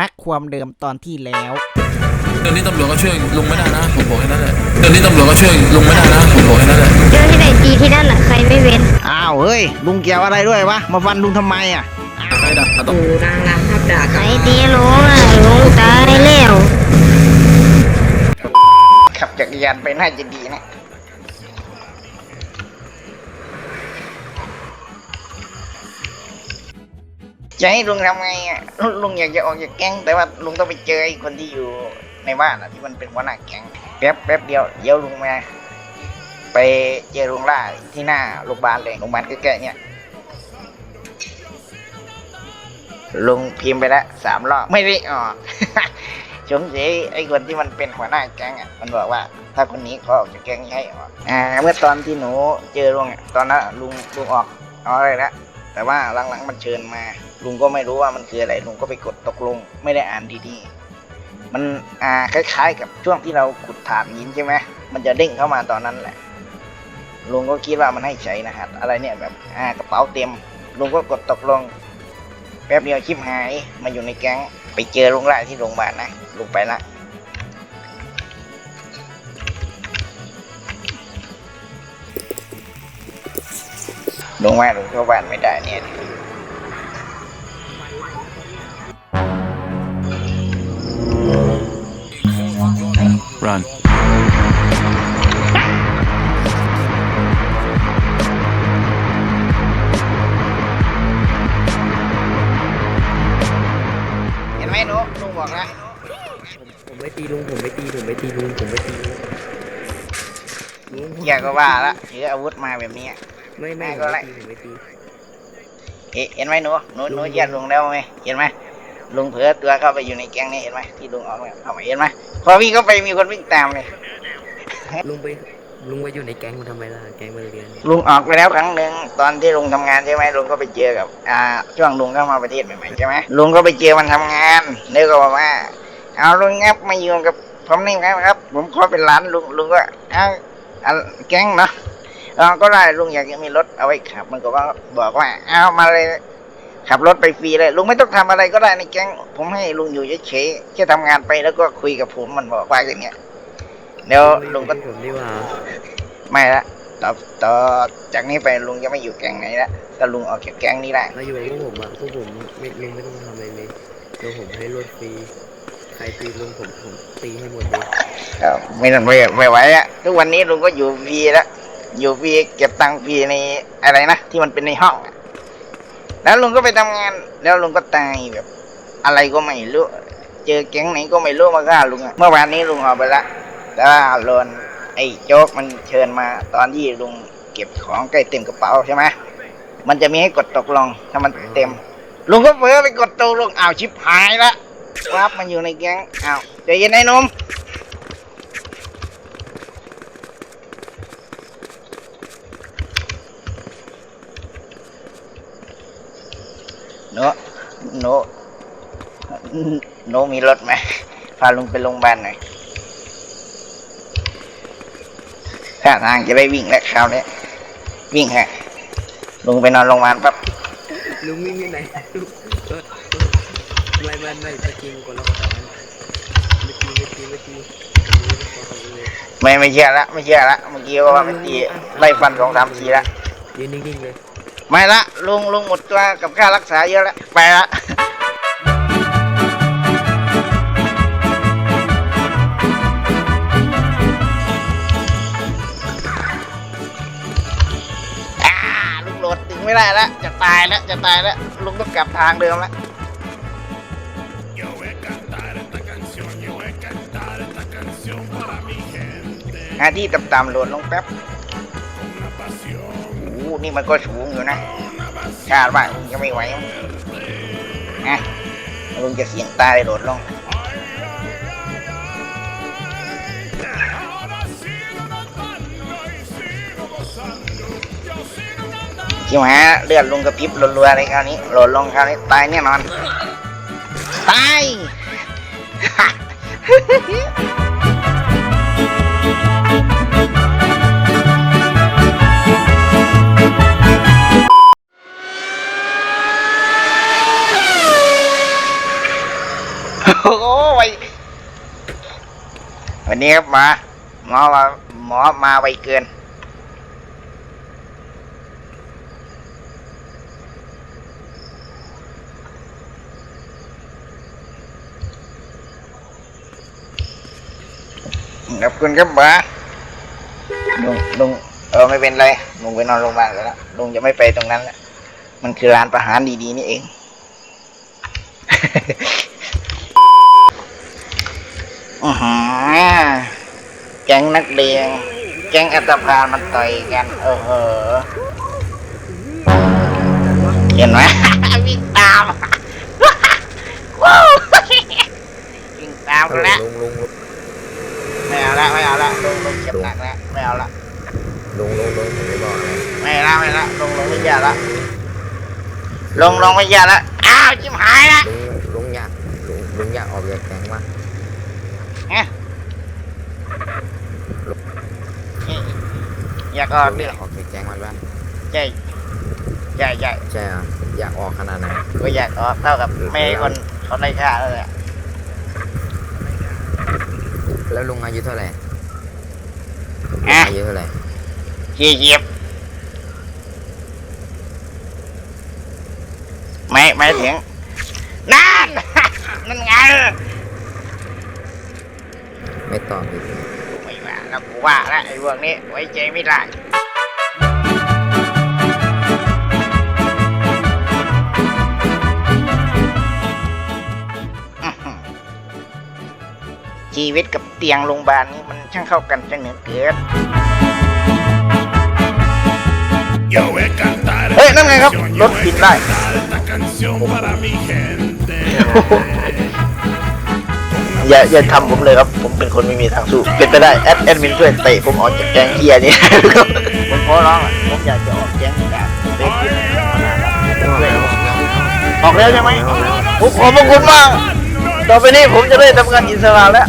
นักความเดิมตอนที่แล้วเดี๋ยวนี้ตำรวจก็ช่วยลุงไม่ได้นะผมบอกแค่นั้นแหละเดี๋ยวนี้ตำรวจก็ช่วยลุงไม่ได้นะผมบอกแค่นั้นแหละเจอที่ไหนตีที่นั่นแหละใครไม่เว้นอ้าวเฮ้ยลุงเกี่ยวอะไรด้วยวะมาฟันลุงทำไมอะใครด่าต้องปู่นางรำทับดาบใครตีลุงอะลุงตายแล้วขับจักรยานไปน่าจะดีนะ จะให้ลุงทำไงอะลุงอยากจะออกจากแก๊งแต่ว่าลุงต้องไปเจอไอ้คนที่อยู่ในบ้านอะที่มันเป็นหัวหน้าแก๊งแป๊บแป๊บเดียวเดี๋ยวลุงมา ไปเจอลุงล่าที่หน้าโรงพยาบาลเลยโรงพยาบาลใกล้ๆเนี่ยลุงพิมพ์ไปแล้วสามรอบไม่ได้ออกสงสัยไอ้คนที่มันเป็นหัวหน้าแก๊งอะมันบอกว่า ถ้าคนนี้เขาออกจากแก๊งให้ออกอ่า เมื่อตอนที่หนูเจอลุงตอนนั้นลุงลุงออกออกอะไรละแต่ว่าหลังๆมันเชิญมา ลุงก็ไม่รู้ว่ามันคืออะไร ลุงก็ไปกดตกลง ไม่ได้อ่านดีๆ มันอ่าคล้าย ๆ กับช่วงที่เราขุดฐานหินใช่ไหมมันจะเด้งเข้ามาตอนนั้นแหละ ลุงก็คิดว่ามันให้ใช้นะฮะอะไรเนี่ยแบบอ่ากระเป๋าเต็ม ลุงก็กดตกลง แป๊บเดียวชิปหาย มาอยู่ในแก๊ง ไปเจอลุงละที่โรงพยาบาลนะ ลุงไปละลุงว่าลุงเข้าบ้านไม่ได้เนี่ย รันเห็นไหมหนูลุงบอกแล้วผมไม่ตีลุงผมไม่ตีผมไม่ตีลุงผมไม่ตีลุงลุงอยากก็ว่าละถืออาวุธมาแบบนี้ไม่ไม่ไม่ก็ผมไรไม่ตีผมไม่ตีเอ๊ะเห็นไหมหนูหนูหนูเหยียดลุงแล้วไหมเห็น ไหมลุงเผลอตัวเข้าไปอยู่ในแก๊งนี้เห็นไหมที่ลุงออกเนี่ยเอาไปเห็นไหมพอวิ่งเข้าไปมีคนวิ่งตามเลยลุงไปลุงไปอยู่ในแก๊งมันทำไมล่ะแก๊งมันเรียนเนี่ยลุงออกไปแล้วครั้งหนึ่งตอนที่ลุงทำงานใช่ไหมลุงก็ไปเจอกับอ่าช่วงลุงเข้ามาประเทศใหม่ๆใช่ไหมลุงก็ไปเจอมันทำงานแล้วก็บอกว่า เอาลุงงับมาอยู่กับผมนี่ครับครับผมขอเป็นร้านลุงลุงก็เอาเอาแก๊งเนาะเราก็ได้ลุงอยากจะมีรถเอาไว้ขับมันก็ว่าบอกว่าเอามาเลย ขับรถไปฟรีเลยลุงไม่ต้องทำอะไรก็ได้ในแก๊งผมให้ลุงอยู่เฉยๆแค่ทำงานไปแล้วก็คุยกับผมมันบอกว่าอย่างเงี้ยเดี๋ยวลุงก็ผมดีกว่าไม่ละต่อต่อจากนี้ไปลุงจะไม่อยู่แก๊งไหนละถ้าลุงออกจากแก๊งนี้ได้เราอยู่กับพวกผมอะพวกผมไม่ลุงไม่ต้องทำอะไรเลยเดี๋ยวผมให้รถฟรีใครตีลุงผมผมตีให้หมดเลยก็ไม่ต้องไม่ไม่ไหวอะทุกวันนี้ลุงก็อยู่ฟรีแล้วอยู่ฟรีเก็บตังค์ฟรีในอะไรนะที่มันเป็นในห้องอะ แล้วลุงก็ไปทำงาน แล้วลุงก็ตายแบบ อะไรก็ไม่รู้ เจอแก๊งไหนก็ไม่รู้มาฆ่าลุงอะเมื่อวานนี้ลุงออกไปละแต่ว่าโดนไอ้โจ๊กมันเชิญมาตอนที่ลุงเก็บของใกล้เต็มกระเป๋าใช่ไหมมันจะมีให้กดตกลงถ้ามันเต็ม ลุงก็เผลอไปกดตกลงอ้าวชิบหายละครับมันอยู่ในแก๊งอ้าวใจเย็นไอ้นม โนโนโนมีรถไหมพาลุงไปโรงพยาบาลหน่อยท่าทางจะได้วิ่งแล้วคราวนี้วิ่งฮะลุงไปนอนโรงพยาบาลปั๊บลุงวิ่งที่ไหนลุงรถไม่ไม่ไม่ไม่จริงคนละคนกันไม่จริงไม่จริงไม่จริงไม่ไม่ไม่เชื่อละไม่เชื่อละเมื่อกี้ว่าไม่ตีไล่ฟันสองสามทีละยืนนิ่งๆเลย ไม่ละลุงลุงหมดตัวกับค่ารักษาเยอะละไปละลุงโหลดถึงไม่ได้ละจะตายแล้วจะตายแล้วลุงต้องกลับทางเดิมละหาที่ต่ำๆโหลดลงแป๊บ โอ้นี่มันก็สูงอยู่นะคาดว่าลุงจะไม่ไหวนะลุงจะเสียงตายโดดลงชิวหาเลือดลุงกระพริบรัวๆเลยคราวนี้โหลดลงคราวนี้ตายแน่นอน ตาย วันนี้ครับหมาหมอมาหมอมาไวเกิน ขอบคุณครับหมาลุงลุงเออไม่เป็นไรลุงไปนอนโรงพยาบาลแล้วลุงจะไม่ไปตรงนั้นแล้วมันคือร้านประหารดีๆนี่เอง อือหือแก๊งนักเลงแก๊งอัตภานมันต่อยกันเออเหอะเห็นไหมวิ่งตามว้าววิ่งตามแล้วลุงลุงลุงไม่เอาละไม่เอาละลงลงเจ็บหนักแล้วไม่เอาละลุงลุงลุงผมไม่บอกอะไรไม่เอาละไม่เอาละลงลงไม่แย่ละลงลงไม่แย่ละอ้าวชิบหายละลุงลุงอยากลุงลุงอยากออกจากแก๊งวะเนี่ย อยากออกลุงดิอยากออกจากแก๊งมันปะใช่ใช่ใช่ใช่เหรออยากออกขนาดไหนก็อยากออกเท่ากับไม่ให้คนเขาไล่ฆ่าเลยอะแล้วลุงอายุเท่าไหร่อะอายุเท่าไหร่ขี้เกียบไม่ไม่ถึงนั่นนั่นไงไม่ตอบอีก ไม่ว่าแล้วกูว่าแล้วไอ้พวกนี้ไว้ใจไม่ได้อื้อหือชีวิตกับเตียงโรงพยาบาลนี้มันช่างเข้ากันจังเหลือเกิน Yo voy a cantar Eh, esta no me hagas- canción, no yo voy a pintar. cantar อย่าอย่าทำผมเลยครับ ผมเป็นคนไม่มีทางสู้ เป็นไปได้แอดแอดมินช่วยเตะผมออกจากแก๊งเฮียนี่ผมขอร้องอะผมอยากจะออกแก๊งแบบเฟซบุ๊กออกแล้วใช่ไหมผมขอบพระคุณมาก ต่อไปนี้ผมจะได้ทำงานอิสระแล้ว